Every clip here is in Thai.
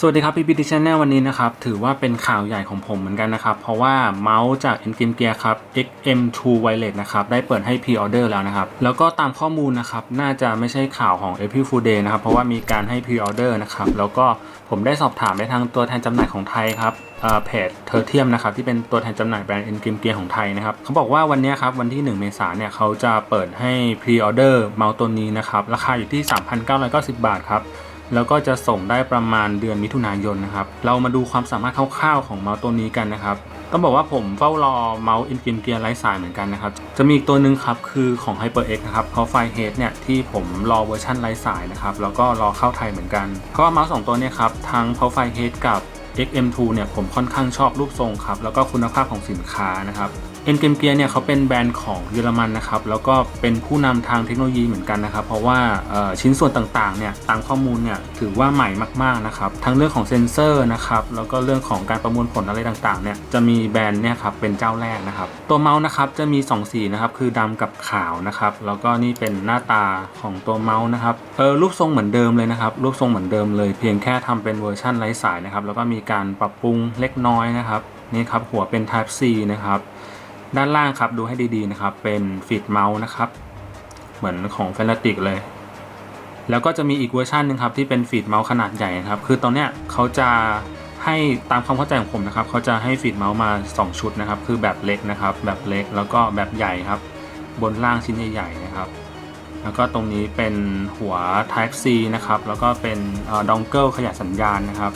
สวัสดีครับพี่พีทีชแนลวันนี้นะครับ ถือว่าเป็นข่าวใหญ่ของผมเหมือนกันนะครับ เพราะว่าเมาส์จาก e n g a m Gear ครับ XM2 Wireless นะครับ ได้เปิดให้ Pre Order แล้วนะครับ แล้วก็ตามข้อมูลนะครับ น่าจะไม่ใช่ข่าวของ April Fool Day นะครับ เพราะว่ามีการให้ Pre Order นะครับ แล้วก็ผมได้สอบถามไปทางตัวแทนจำหน่ายของไทยครับเอ่อเพจเทอร์เทียมนะครับที่เป็นตัวแทนจำหน่ายแบรนด์ e n g a m Gear ของไทยนะครับเขาบอกว่าวันนี้ครับวันที่ 1 เมษายนเนี่ยเขาจะเปิดให้ Pre Order เมาส์ตัวนี้นะครับราคาอยู่ที่ 3,990 บาทครับ แล้วก็จะส่งได้ประมาณเดือนมิถุนายนนะครับ เรามาดูความสามารถคร่าวๆของเมาส์ตัวนี้กันนะครับ ต้องบอกว่าผมเฝ้ารอเมาส์อินกิมเกียร์ไร้สายเหมือนกันนะครับ จะมีอีกตัวหนึ่งครับคือของ HyperX นะครับเพราะไฟเฮดเนี่ยที่ผมรอเวอร์ชันไร้สายนะครับ แล้วก็รอเข้าไทยเหมือนกันก็เมาส์สองตัวเนี่ยครับทั้ง Power f i Head กับ XM2 เนี่ยผมค่อนข้างชอบรูปทรงครับ แล้วก็คุณภาพของสินค้านะครับ เอ็นเกมเกียเนี่ยเขาเป็นแบรนด์ของเยอรมันนะครับ แล้วก็เป็นผู้นำทางเทคโนโลยีเหมือนกันนะครับ เพราะว่าชิ้นส่วนต่างๆเนี่ยตามข้อมูลเนี่ยถือว่าใหม่มากๆนะครับทั้งเรื่องของเซ็นเซอร์นะครับแล้วก็เรื่องของการประมวลผลอะไรต่างๆเนี่ยจะมีแบรนด์เนี่ยครับเป็นเจ้าแรกนะครับตัวเมาส์นะครับจะมี 2 สีนะครับคือดำกับขาวนะครับแล้วก็นี่เป็นหน้าตาของตัวเมาส์นะครับเออรูปทรงเหมือนเดิมเลยนะครับรูปทรงเหมือนเดิมเลยเพียงแค่ทำเป็นเวอร์ชั่นไร้สายนะครับแล้วก็มีการปรับปรุงเล็กน้อยนะครับนี่ครับหัวเป็น Type C นะครับ ด้านล่างครับดูให้ดีๆนะครับ เป็นฟีดเมาส์นะครับ เหมือนของเฟลติกเลย แล้วก็จะมีอีกเวอร์ชันหนึ่งครับที่เป็นฟีดเมาส์ขนาดใหญ่นะครับ คือตอนเนี้ยเขาจะให้ตามความเข้าใจของผมนะครับเขาจะให้ฟีดเมาส์มา 2 ชุดนะครับ คือแบบเล็กนะครับ แบบเล็กแล้วก็แบบใหญ่ครับ บนล่างชิ้นใหญ่ๆนะครับ แล้วก็ตรงนี้เป็นหัว Type C นะครับ แล้วก็เป็นดองเกิลขยายสัญญาณนะครับ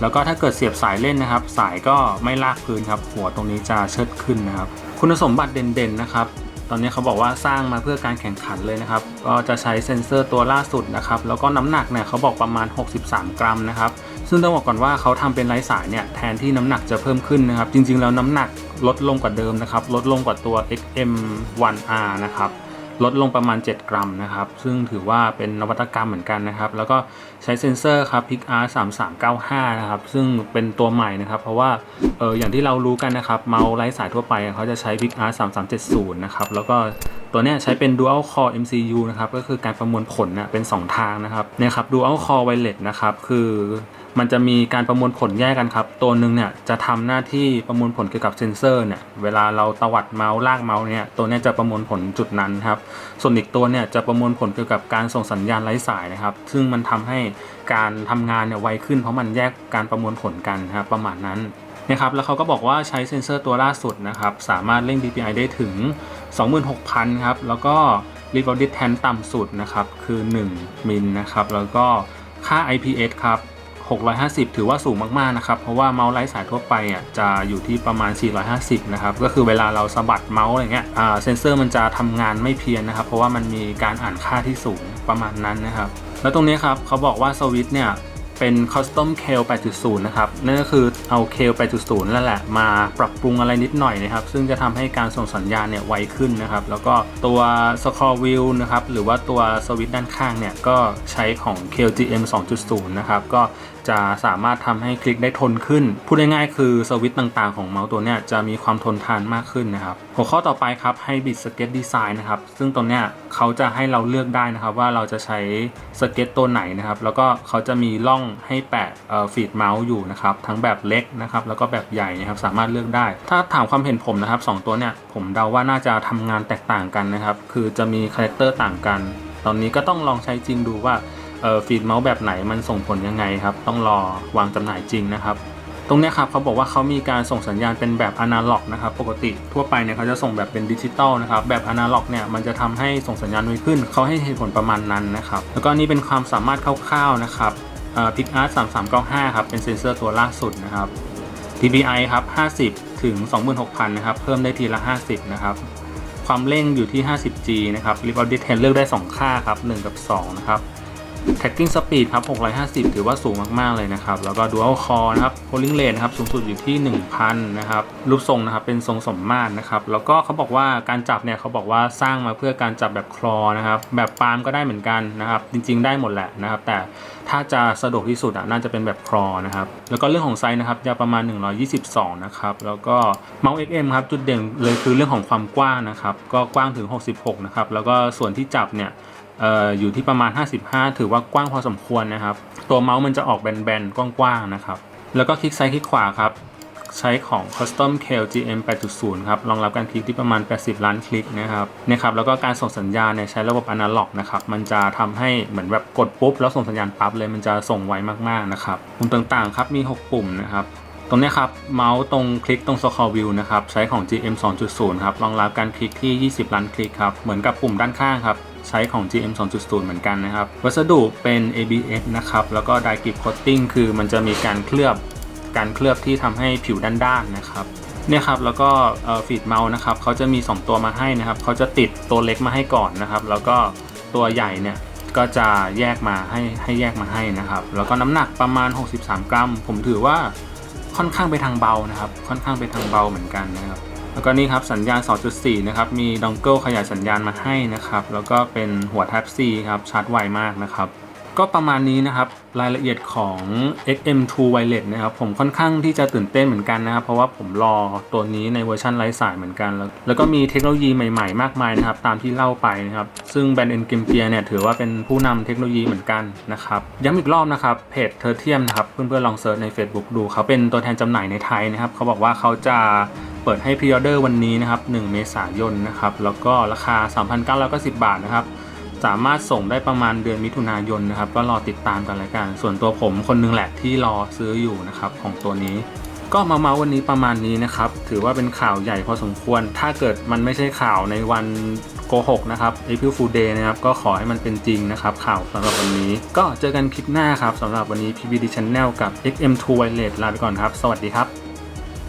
แล้วก็ถ้าเกิดเสียบสายเล่นนะครับ สายก็ไม่ลากพื้นครับ หัวตรงนี้จะเชิดขึ้นนะครับ คุณสมบัติเด่นๆนะครับ ตอนนี้เขาบอกว่าสร้างมาเพื่อการแข่งขันเลยนะครับ ก็จะใช้เซ็นเซอร์ตัวล่าสุดนะครับ แล้วก็น้ำหนักเนี่ยเขาบอกประมาณ 63 กรัมนะครับ ซึ่งต้องบอกก่อนว่าเขาทำเป็นไร้สายเนี่ยแทนที่น้ำหนักจะเพิ่มขึ้นนะครับ จริงๆแล้วน้ำหนักลดลงกว่าเดิมนะครับ ลดลงกว่าตัว XM1R นะครับ ลดลงประมาณ 7 กรัมนะครับ ซึ่งถือว่าเป็นนวัตกรรมเหมือนกันนะครับ แล้วก็ใช้เซ็นเซอร์ครับ PICR 3395 นะครับ ซึ่งเป็นตัวใหม่นะครับ เพราะว่าเอออย่างที่เรารู้กันนะครับ เมาส์ไร้สายทั่วไปเขาจะใช้ PICR 3370 นะครับ แล้วก็ตัวเนี้ยใช้เป็น Dual Core MCU นะครับ ก็คือการประมวลผลเนี่ยเป็น 2 ทางนะครับเนี่ยครับ Dual Core Wireless นะครับ คือ มันจะมีการประมวลผลแยกกันครับ ตัวหนึ่งเนี่ยจะทำหน้าที่ประมวลผลเกี่ยวกับเซนเซอร์เนี่ยเวลาเราตวัดเมาส์ลากเมาส์เนี่ยตัวนี้จะประมวลผลจุดนั้นครับ ส่วนอีกตัวเนี่ยจะประมวลผลเกี่ยวกับการส่งสัญญาณไร้สายนะครับ ซึ่งมันทำให้การทำงานเนี่ยไวขึ้นเพราะมันแยกการประมวลผลกันนะครับประมาณนั้นนะครับแล้วเขาก็บอกว่าใช้เซนเซอร์ตัวล่าสุดนะครับสามารถเร่ง DPI ได้ถึง 26,000 ครับ แล้วก็ r e v o l u t e ต่ำสุดนะครับคือ 1 มิลนะครับแล้วก็ค่า IPS ครับ 650 ถือว่าสูงมากๆนะครับ เพราะว่าเมาส์ไร้สายทั่วไปอะจะอยู่ที่ประมาณ 450 นะครับ ก็คือเวลาเราสะบัดเมาส์อะไรเงี้ยอ่าเซนเซอร์มันจะทำงานไม่เพี้ยนนะครับ เพราะว่ามันมีการอ่านค่าที่สูงประมาณนั้นนะครับ แล้วตรงนี้ครับเขาบอกว่าสวิตเนี่ยเป็น Custom k a l 8.0 นะครับ นั่นก็คือเอา k a l 8.0 นั่นแหละมาปรับปรุงอะไรนิดหน่อยนะครับ ซึ่งจะทำให้การส่งสัญญาณเนี่ยไวขึ้นนะครับ แล้วก็ตัว Scroll Wheel นะครับ หรือว่าตัวสวิตช์ด้านข้างเนี่ย ก็ใช้ของ k a l GM 2.0 นะครับ ก็จะสามารถทำให้คลิกได้ทนขึ้น พูดง่ายๆคือสวิตต่างๆของเมาส์ตัวเนี้ยจะมีความทนทานมากขึ้นนะครับ หัวข้อต่อไปครับ Hybrid Sketch Design นะครับ ซึ่งตรงเนี้ยเขาจะให้เราเลือกได้นะครับ ว่าเราจะใช้สเก็ตตัวไหนนะครับ แล้วก็เขาจะมีร่องให้แปะฟีดเมาส์อยู่นะครับ ทั้งแบบเล็กนะครับ แล้วก็แบบใหญ่นะครับ สามารถเลือกได้ ถ้าถามความเห็นผมนะครับสองตัวเนี่ยผมเดาว่าน่าจะทำงานแตกต่างกันนะครับ คือจะมีคาแรคเตอร์ต่างกัน ตอนนี้ก็ต้องลองใช้จริงดูว่า เอ่อฟีดเมาส์แบบไหนมันส่งผลยังไงครับ ต้องรอวางจำหน่ายจริงนะครับ ตรงนี้ครับเขาบอกว่าเขามีการส่งสัญญาณเป็นแบบอนาล็อกนะครับปกติทั่วไปเนี่ยเขาจะส่งแบบเป็นดิจิตอลนะครับแบบอนาล็อกเนี่ยมันจะทำให้ส่งสัญญาณไวขึ้นเขาให้เหตุผลประมาณนั้นนะครับแล้วก็นี่เป็นความสามารถคร่าวๆนะครับพิกอาร์ต3395ครับเป็นเซนเซอร์ตัวล่าสุดนะครับ DPI ครับ 50 ถึง 26,000 นะครับ เพิ่มได้ทีละ 50 นะครับ ความเร่งอยู่ที่ 50G นะครับ r e v o l u t e เลือกได้ 2 ค่าครับ 1 กับ 2 นะครับ Tracking Speed ครับ 650 ถือว่าสูงมากๆเลยนะครับ แล้วก็ Dual Core นะครับ Polling Rate นะครับ สูงสุดอยู่ที่ 1,000 นะครับ รูปทรงนะครับ เป็นทรงสมมาตรนะครับ แล้วก็เขาบอกว่าการจับเนี่ยเขาบอกว่าสร้างมาเพื่อการจับแบบคลอนะครับ แบบปาล์มก็ได้เหมือนกันนะครับ จริง ๆ ได้หมดแหละนะครับ แต่ถ้าจะสะดวกที่สุดอะน่าจะเป็นแบบคลอนะครับ แล้วก็เรื่องของไซส์นะครับยาวประมาณ 122 นะครับ แล้วก็เมาส์ XM ครับ จุดเด่นเลยคือเรื่องของความกว้างนะครับ ก็กว้างถึง 66 นะครับ แล้วก็ส่วนที่จับเนี่ย เอ่ออยู่ที่ประมาณ 55 ถือว่ากว้างพอสมควรนะครับ ตัวเมาส์มันจะออกแบนๆ กว้างๆ นะครับ แล้วก็คลิกซ้ายคลิกขวาครับ ใช้ของ Custom k l GM 8.0 ครับ รองรับการคลิกที่ประมาณ 80 ล้านคลิกนะครับนี่ยครับ แล้วก็การส่งสัญญาณเนี่ยใช้ระบบอนาล็อกนะครับ มันจะทำให้เหมือนแบบกดปุ๊บ แล้วส่งสัญญาณปั๊บเลย มันจะส่งไวมากๆ นะครับ ปุ่มต่างๆ ครับ มี 6 ปุ่มนะครับ ตรงนี้ครับเมาส์ตรงคลิกตรง Scroll View นะครับใช้ของ GM 2.0 ครับรองรับการคลิกที่ 20 ล้านคลิกครับเหมือนกับปุ่มด้านข้างครับใช้ของ GM 2.0 เหมือนกันนะครับ วัสดุเป็น ABS นะครับ แล้วก็ Dye Grip Coating คือมันจะมีการเคลือบ การเคลือบที่ทำให้ผิวด้านๆนะครับ เนี่ยครับ แล้วก็ฟีดเมาส์นะครับเขาจะมี 2 ตัวมาให้นะครับ เขาจะติดตัวเล็กมาให้ก่อนนะครับ แล้วก็ตัวใหญ่เนี่ย ก็จะแยกมาให้ให้แยกมาให้นะครับ แล้วก็น้ำหนักประมาณ 63 กรัม ผมถือว่า ค่อนข้างไปทางเบานะครับ ค่อนข้างไปทางเบาเหมือนกันนะครับ แล้วก็นี่ครับสัญญาณ 2.4 นะครับ มีดองเกิลขยายสัญญาณมาให้นะครับ แล้วก็เป็นหัว Type C ครับชาร์จไวมากนะครับ ก็ประมาณนี้นะครับรายละเอียดของ XM2 Wireless นะครับผมค่อนข้างที่จะตื่นเต้นเหมือนกันนะครับเพราะว่าผมรอตัวนี้ในเวอร์ชันไร้สายเหมือนกันแล้วแล้วก็มีเทคโนโลยีใหม่ๆ มากมายนะครับตามที่เล่าไปนะครับซึ่งแบรนด์เอ็นกิมเปียเนี่ยถือว่าเป็นผู้นำเทคโนโลยีเหมือนกันนะครับย้ำอีกรอบนะครับเพจเทอร์เทียมนะครับเพื่อนๆลองเซิร์ชใน Facebook ดูเขาเป็นตัวแทนจำหน่ายในไทยนะครับเขาบอกว่าเขาจะเปิดให้พรีออเดอร์วันนี้นะครับ1เมษายนนะครับแล้วก็ราคา 3,990 บาทนะครับ สามารถส่งได้ประมาณเดือนมิถุนายนนะครับ ก็รอติดตามกันแล้วกัน ส่วนตัวผมคนนึงแหละที่รอซื้ออยู่นะครับของตัวนี้ ก็มาเมาวันนี้ประมาณนี้นะครับ ถือว่าเป็นข่าวใหญ่พอสมควร ถ้าเกิดมันไม่ใช่ข่าวในวันโกหกนะครับ April Fool Day นะครับ ก็ขอให้มันเป็นจริงนะครับ ข่าวสำหรับวันนี้ ก็เจอกันคลิปหน้าครับสำหรับวันนี้ PBD Channel กับ XM2 Wireless ลาไปก่อนครับ สวัสดีครับ